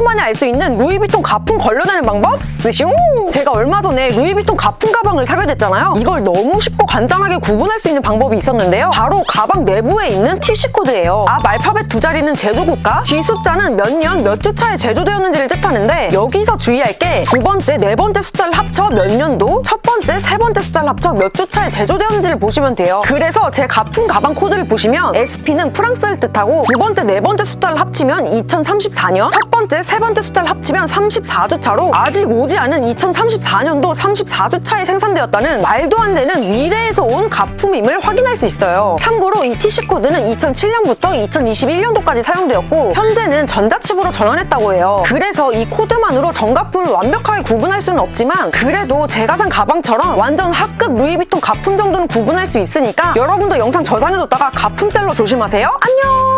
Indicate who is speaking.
Speaker 1: 10초 만에 알 수 있는 루이비통 가품 걸러내는 방법 스슝! 제가 얼마 전에 루이비통 가품 가방을 사게 됐잖아요. 이걸 너무 쉽고 간단하게 구분할 수 있는 방법이 있었는데요. 바로 가방 내부에 있는 TC 코드예요. 앞 알파벳 두 자리는 제조국가, 뒤 숫자는 몇 년 몇 주 차에 제조되었는지를 뜻하는데 여기서 주의할 게 두 번째, 네 번째 숫자를 합쳐 몇 년도, 첫 번째, 세 번째 숫자를 합쳐 몇 주 차에 제조되었는지를 보시면 돼요. 그래서 제 가품 가방 코드를 보시면 SP는 프랑스를 뜻하고 두 번째, 네 번째 숫자를 합치면 2034년, 첫 번째, 세 번째 숫자를 합치면 34주 차로 아직 오지 않은 2034년도 34주 차에 생산되었다는 말도 안 되는 미래에서 온 가품임을 확인할 수 있어요. 참고로 이 TC 코드는 2007년부터 2021년도까지 사용되었고 현재는 전자칩으로 전환했다고 해요. 그래서 이 코드만으로 정가품을 완벽하게 구분할 수는 없지만 그래도 제가 산 가방처럼 완전 학급 루이비통 가품 정도는 구분할 수 있으니까 여러분도 영상 저장해뒀다가 가품셀러 조심하세요. 안녕!